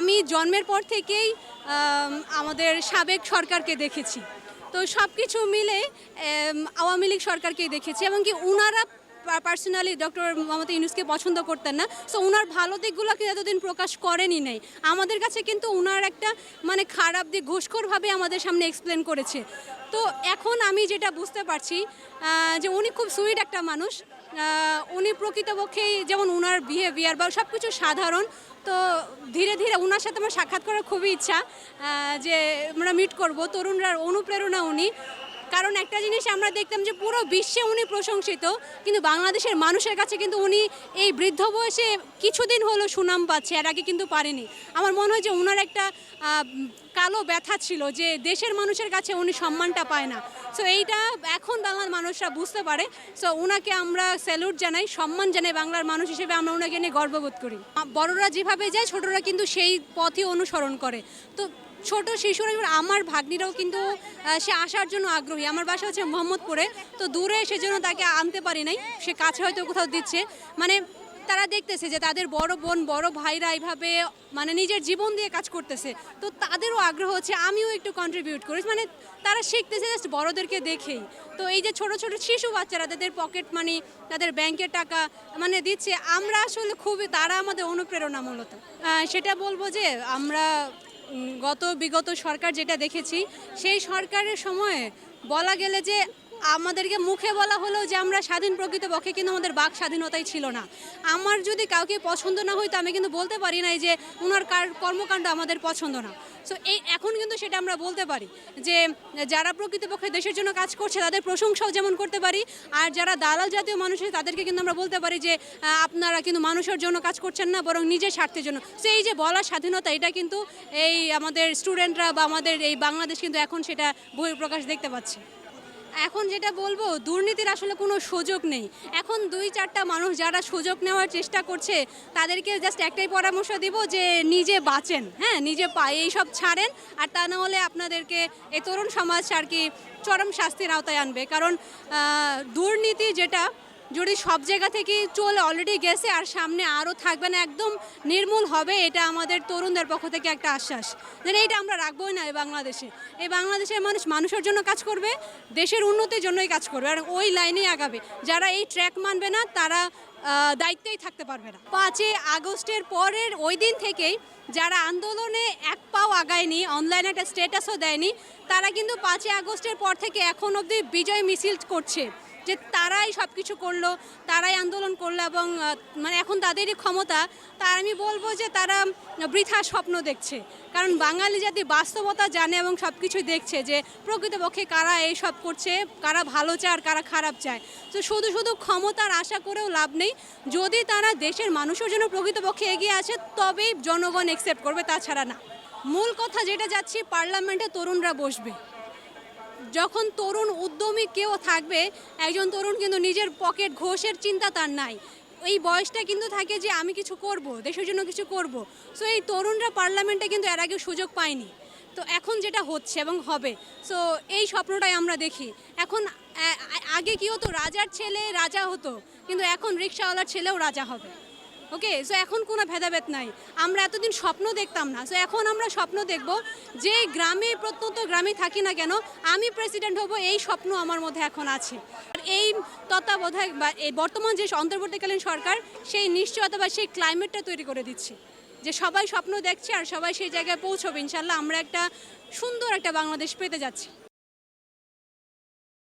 আমি জন্মের পর থেকেই আমাদের সাবেক সরকারকে দেখেছি। তো সব কিছু মিলে আওয়ামী লীগ সরকারকেই দেখেছি এবং কি উনারা পার্সোনালি ডক্টর মোহাম্মদ ইউনুসকে পছন্দ করতেন না। সো উনার ভালো দিকগুলোকে এতদিন প্রকাশ করেনই নেই। আমাদের কাছে কিন্তু ওনার একটা মানে খারাপ দিক ঘুষখোরভাবে আমাদের সামনে এক্সপ্লেন করেছে। তো এখন আমি যেটা বুঝতে পারছি যে উনি খুব সুইট একটা মানুষ। উনি প্রকৃতপক্ষেই যেমন উনার বিহেভিয়ার বা সব কিছু সাধারণ, তো ধীরে ধীরে ওনার সাথে আমার সাক্ষাৎ করার খুবই ইচ্ছা যে আমরা মিট করব। তরুণরার অনুপ্রেরণা উনি। কারণ একটা জিনিস আমরা দেখতাম যে পুরো বিশ্বে উনি প্রশংসিত, কিন্তু বাংলাদেশের মানুষের কাছে কিন্তু উনি এই বৃদ্ধ বয়সে কিছুদিন হলো সুনাম পাচ্ছে, এর আগে কিন্তু পারেনি। আমার মনে হয় যে ওনার একটা কালো ব্যথা ছিল যে দেশের মানুষের কাছে উনি সম্মানটা পায় না। সো এইটা এখন বাংলার মানুষরা বুঝতে পারে। সো ওনাকে আমরা স্যালুট জানাই, সম্মান জানাই বাংলার মানুষ হিসেবে আমরা ওনাকে নিয়ে গর্ববোধ করি। বড়রা যেভাবে যায়, ছোটরা কিন্তু সেই পথই অনুসরণ করে। তো, ছোট শিশুরা আমার ভাগ্নিরাও কিন্তু সে আসার জন্য আগ্রহী। আমার বাসা হচ্ছে মোহাম্মদপুরে। তো দূরে সেজন্য তাকে আনতে পারি নাই। সে কাছে হয়তো কোথাও দিচ্ছে। মানে তারা দেখতেছে যে তাদের বড় বোন, বড় ভাইরা এইভাবে মানে নিজের জীবন দিয়ে কাজ করতেছে। তো তাদেরও আগ্রহ হচ্ছে, আমিও একটু কন্ট্রিবিউট করি। মানে তারা শিখতেছে জাস্ট বড়দেরকে দেখেই। তো এই যে ছোট ছোট শিশু বাচ্চারা, তাদের পকেট মানি তাদের ব্যাংকের টাকা মানে দিচ্ছে, আমরা আসলে খুবই, তারা আমাদের অনুপ্রেরণা মূলত। সেটা বলব যে আমরা গত, বিগত সরকার যেটা দেখেছি, সেই সরকারের সময়ে বলা গেলে যে আমাদেরকে মুখে বলা হলো যে আমরা স্বাধীন প্রকৃতপক্ষে কিন্তু আমাদের বাক স্বাধীনতাই ছিল না। আমার যদি কাউকে পছন্দ না হইতো, আমি কিন্তু বলতে পারি নাই যে ওনার কার কর্মকাণ্ড আমাদের পছন্দ না। সো এই এখন কিন্তু সেটা আমরা বলতে পারি যে যারা প্রকৃতপক্ষে দেশের জন্য কাজ করছে, তাদের প্রশংসাও যেমন করতে পারি, আর যারা দালাল জাতীয় মানুষ তাদেরকে কিন্তু আমরা বলতে পারি যে আপনারা কিন্তু মানুষের জন্য কাজ করছেন না, বরং নিজের স্বার্থের জন্য। সো এই যে বলার স্বাধীনতা, এটা কিন্তু এই আমাদের স্টুডেন্টরা বা আমাদের এই বাংলাদেশ কিন্তু এখন সেটা বহিঃপ্রকাশ দেখতে পাচ্ছে। এখন যেটা বলব, দুর্নীতির আসলে কোনো সুযোগ নেই। এখন দুই চারটা মানুষ যারা সুযোগ নেওয়ার চেষ্টা করছে তাদেরকে জাস্ট একটাই পরামর্শ দিব যে নিজে বাঁচেন। হ্যাঁ নিজে পায়ে এই সব ছাড়েন, আর তা না হলে আপনাদেরকে এ তরুণ সমাজ আর কি চরম শাস্তির আওতায় আনবে। কারণ দুর্নীতি যেটা যদি সব জায়গা থেকে চলে অলরেডি গেছে আর সামনে আরও থাকবে না, একদম নির্মূল হবে, এটা আমাদের তরুণদের পক্ষ থেকে একটা আশ্বাস যেন এইটা আমরা রাখবোই না এই বাংলাদেশে। এই বাংলাদেশের মানুষ মানুষের জন্য কাজ করবে, দেশের উন্নতির জন্যই কাজ করবে আর ওই লাইনেই আগাবে। যারা এই ট্র্যাক মানবে না, তারা দায়িত্বেই থাকতে পারবে না। পাঁচই আগস্টের পরের ওই দিন থেকেই যারা আন্দোলনে এক পাও আগায়নি অনলাইনে একটা স্ট্যাটাসও দেয়নি, তারা কিন্তু পাঁচই আগস্টের পর থেকে এখন অবধি বিজয় মিছিল করছে। যে তারাই সব কিছু করল, তারাই আন্দোলন করল এবং মানে এখন তাদেরই ক্ষমতা, তার আমি বলব যে তারা বৃথা স্বপ্ন দেখছে। কারণ বাঙালি জাতি বাস্তবতা জানে এবং সব কিছুই দেখছে যে প্রকৃতপক্ষে কারা এই সব করছে, কারা ভালো চায় আর কারা খারাপ চায়। তো শুধু শুধু ক্ষমতার আশা করেও লাভ নেই। যদি তারা দেশের মানুষের জন্য প্রকৃতপক্ষে এগিয়ে আসে, তবেই জনগণ একসেপ্ট করবে, তাছাড়া না। মূল কথা যেটা যাচ্ছি, পার্লামেন্টে তরুণরা বসবে। যখন তরুণ উদ্যমী কেউ থাকবে, একজন তরুণ কিন্তু নিজের পকেট ঘোষের চিন্তা তার নাই। এই বয়সটা কিন্তু থাকে যে আমি কিছু করব, দেশের জন্য কিছু করব। সো এই তরুণরা পার্লামেন্টে কিন্তু এর আগে সুযোগ পায়নি। তো এখন যেটা হচ্ছে এবং হবে সো এই স্বপ্নটাই আমরা দেখি। এখন আগে কি হতো, রাজার ছেলে রাজা হতো, কিন্তু এখন রিক্সাওয়ালার ছেলেও রাজা হবে। ওকে সো এখন কোনো ভেদাভেদ নাই। আমরা এতদিন স্বপ্ন দেখতাম না। সো এখন আমরা স্বপ্ন দেখব যে গ্রামে প্রত্যন্ত গ্রামে থাকি না কেন, আমি প্রেসিডেন্ট হব, এই স্বপ্ন আমার মধ্যে এখন আছে। এই তত্ত্বাবধায়ক বা এই বর্তমান যে অন্তর্বর্তীকালীন সরকার, সেই নিশ্চয়তা বা সেই ক্লাইমেটটা তৈরি করে দিচ্ছে। যে সবাই স্বপ্ন দেখছে আর সবাই সেই জায়গায় পৌঁছবে, ইনশাল্লাহ আমরা একটা সুন্দর একটা বাংলাদেশ পেতে যাচ্ছি।